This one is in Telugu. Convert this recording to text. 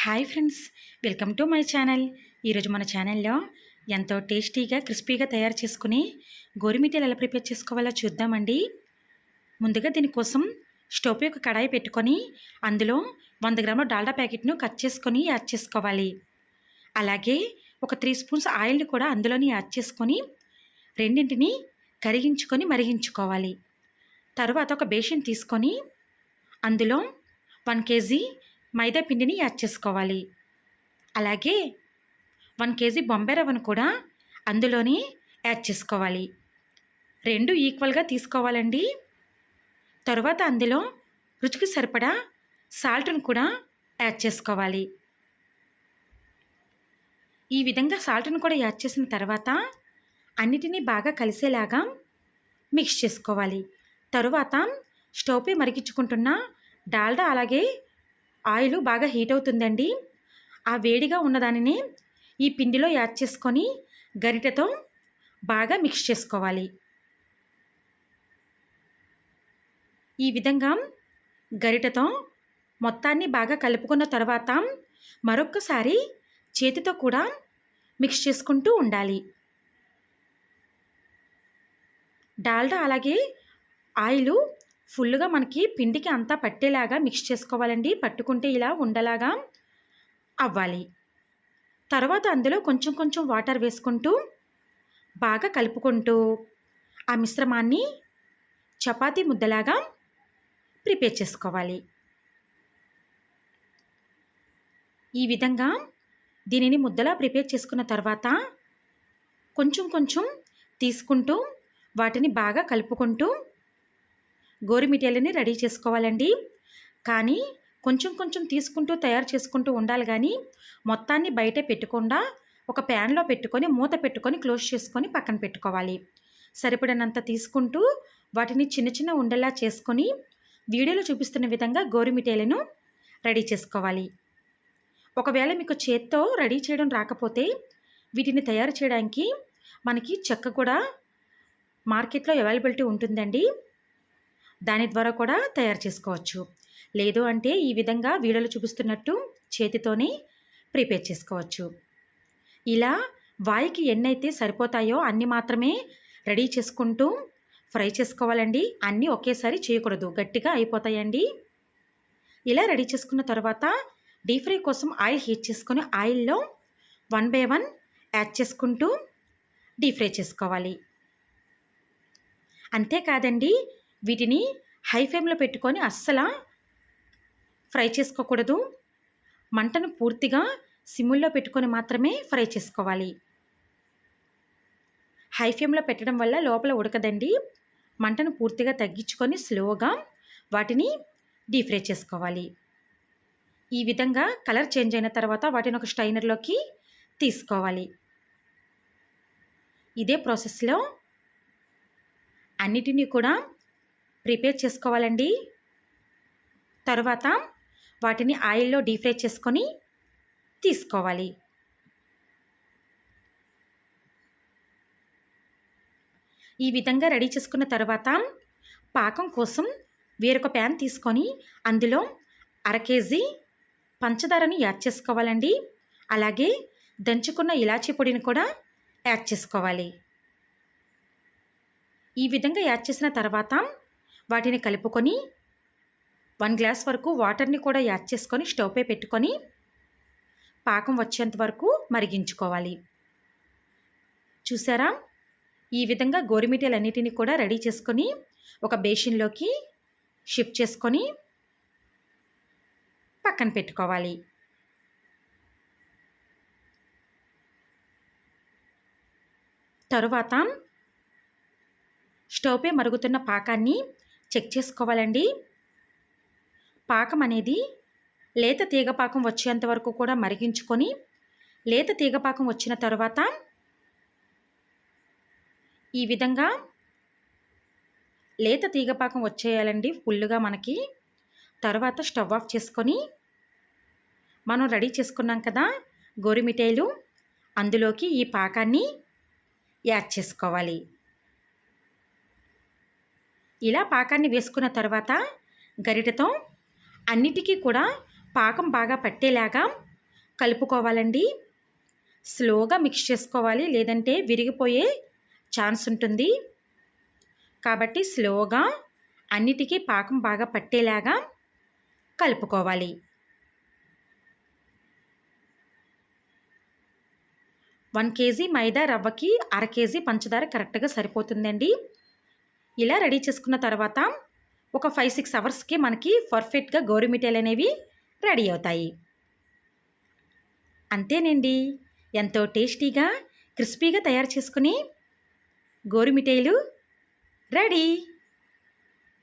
Hi friends welcome to my channel. ఈరోజు మన ఛానల్లో ఎంతో టేస్టీగా క్రిస్పీగా తయారు చేసుకుని గోరుమిటీలు ఎలా ప్రిపేర్ చేసుకోవాలో చూద్దామండి. ముందుగా దీనికోసం స్టవ్ యొక్క ఒక కడాయి పెట్టుకొని అందులో వంద గ్రాముల డాల్డా ప్యాకెట్ను కట్ చేసుకొని యాడ్ చేసుకోవాలి. అలాగే ఒక త్రీ స్పూన్స్ ఆయిల్ని కూడా అందులోని యాడ్ చేసుకొని రెండింటిని కరిగించుకొని మరిగించుకోవాలి. తర్వాత ఒక బేషన్ తీసుకొని అందులో వన్ కేజీ మైదా పిండిని యాడ్ చేసుకోవాలి. అలాగే వన్ కేజీ బొంబాయి రవ్వను కూడా అందులోని యాడ్ చేసుకోవాలి. రెండు ఈక్వల్గా తీసుకోవాలండి. తర్వాత అందులో రుచికి సరిపడా సాల్ట్ను కూడా యాడ్ చేసుకోవాలి. ఈ విధంగా సాల్ట్ను కూడా యాడ్ చేసిన తర్వాత అన్నిటినీ బాగా కలిసేలాగా మిక్స్ చేసుకోవాలి. తరువాత స్టవ్పై మరిగించుకుంటున్న డాల్డా అలాగే ఆయిల్ బాగా హీట్ అవుతుందండి. ఆ వేడిగా ఉన్నదానిని ఈ పిండిలో యాడ్ చేసుకొని గరిటెతో బాగా మిక్స్ చేసుకోవాలి. ఈ విధంగా గరిటెతో మొత్తాన్ని బాగా కలుపుకున్న తర్వాత మరొక్కసారి చేతితో కూడా మిక్స్ చేసుకుంటూ ఉండాలి. డాల్డా అలాగే ఆయిలు ఫుల్గా మనకి పిండికి అంతా పట్టేలాగా మిక్స్ చేసుకోవాలండి. పట్టుకుంటే ఇలా ఉండలాగా అవ్వాలి. తర్వాత అందులో కొంచెం కొంచెం వాటర్ వేసుకుంటూ బాగా కలుపుకుంటూ ఆ మిశ్రమాన్ని చపాతీ ముద్దలాగా ప్రిపేర్ చేసుకోవాలి. ఈ విధంగా దీనిని ముద్దలా ప్రిపేర్ చేసుకున్న తర్వాత కొంచెం కొంచెం తీసుకుంటూ వాటిని బాగా కలుపుకుంటూ గోరుమిఠాయిలని రెడీ చేసుకోవాలండి. కానీ కొంచెం కొంచెం తీసుకుంటూ తయారు చేసుకుంటూ ఉండాలి కానీ మొత్తాన్ని బయట పెట్టకుండా ఒక ప్యాన్లో పెట్టుకొని మూత పెట్టుకొని క్లోజ్ చేసుకొని పక్కన పెట్టుకోవాలి. సరిపడినంత తీసుకుంటూ వాటిని చిన్న చిన్న ఉండేలా చేసుకొని వీడియోలో చూపిస్తున్న విధంగా గోరుమిఠాయిలను రెడీ చేసుకోవాలి. ఒకవేళ మీకు చేత్తో రెడీ చేయడం రాకపోతే వీటిని తయారు చేయడానికి మనకి చెక్క కూడా మార్కెట్లో అవైలబిలిటీ ఉంటుందండి. దాని ద్వారా కూడా తయారు చేసుకోవచ్చు. లేదు అంటే ఈ విధంగా వీడియోలో చూపిస్తున్నట్టు చేతితోనే ప్రిపేర్ చేసుకోవచ్చు. ఇలా వాయికి ఎన్నైతే సరిపోతాయో అన్ని మాత్రమే రెడీ చేసుకుంటూ ఫ్రై చేసుకోవాలండి. అన్నీ ఒకేసారి చేయకూడదు. గట్టిగా అయిపోతాయండి. ఇలా రెడీ చేసుకున్న తర్వాత డీప్ ఫ్రై కోసం ఆయిల్ హీట్ చేసుకొని ఆయిల్లో వన్ బై వన్ యాడ్ చేసుకుంటూ డీప్ ఫ్రై చేసుకోవాలి. అంతేకాదండి వీటిని హై ఫ్లేమ్లో పెట్టుకొని అస్సలు ఫ్రై చేసుకోకూడదు. మంటను పూర్తిగా సిమ్ముల్లో పెట్టుకొని మాత్రమే ఫ్రై చేసుకోవాలి. హై ఫ్లేమ్లో పెట్టడం వల్ల లోపల ఉడకదండి. మంటను పూర్తిగా తగ్గించుకొని స్లోగా వాటిని డీప్ ఫ్రై చేసుకోవాలి. ఈ విధంగా కలర్ చేంజ్ అయిన తర్వాత వాటిని ఒక స్టైనర్లోకి తీసుకోవాలి. ఇదే ప్రాసెస్లో అన్నిటినీ కూడా ప్రిపేర్ చేసుకోవాలండి. తర్వాత వాటిని ఆయిల్లో డీప్ ఫ్రై చేసుకొని తీసుకోవాలి. ఈ విధంగా రెడీ చేసుకున్న తర్వాత పాకం కోసం వేరొక ప్యాన్ తీసుకొని అందులో అర కేజీ పంచదారని యాడ్ చేసుకోవాలండి. అలాగే దంచుకున్న ఇలాచీ పొడిని కూడా యాడ్ చేసుకోవాలి. ఈ విధంగా యాడ్ చేసిన తర్వాత వాటిని కలుపుకొని వన్ గ్లాస్ వరకు వాటర్ని కూడా యాడ్ చేసుకొని స్టవ్పై పెట్టుకొని పాకం వచ్చేంత వరకు మరిగించుకోవాలి. చూసారా? ఈ విధంగా గోరుమిటీలన్నిటిని కూడా రెడీ చేసుకొని ఒక బేషన్లోకి షిఫ్ట్ చేసుకొని పక్కన పెట్టుకోవాలి. తరువాత స్టవ్పై మరుగుతున్న పాకాన్ని చెక్ చేసుకోవాలండి. పాకం అనేది లేత తీగపాకం వచ్చేంత వరకు కూడా మరిగించుకొని లేత తీగపాకం వచ్చిన తర్వాత ఈ విధంగా లేత తీగపాకం వచ్చేయాలండి ఫుల్గా మనకి. తర్వాత స్టవ్ ఆఫ్ చేసుకొని మనం రెడీ చేసుకున్నాం కదా గోరుమిఠాయిలు అందులోకి ఈ పాకాన్ని యాడ్ చేసుకోవాలి. ఇలా పాకాన్ని వేసుకున్న తర్వాత గరిటతో అన్నిటికీ కూడా పాకం బాగా పట్టేలాగా కలుపుకోవాలండి. స్లోగా మిక్స్ చేసుకోవాలి లేదంటే విరిగిపోయే ఛాన్స్ ఉంటుంది. కాబట్టి స్లోగా అన్నిటికీ పాకం బాగా పట్టేలాగా కలుపుకోవాలి. వన్ కేజీ మైదా రవ్వకి అర కేజీ పంచదార కరెక్ట్గా సరిపోతుందండి. ఇలా రెడీ చేసుకున్న తర్వాత ఒక ఫైవ్ సిక్స్ అవర్స్కి మనకి పర్ఫెక్ట్గా గోరుమిఠాయిలు అనేవి రెడీ అవుతాయి. అంతేనండి. ఎంతో టేస్టీగా క్రిస్పీగా తయారు చేసుకుని గోరుమిఠాయిలు రెడీ.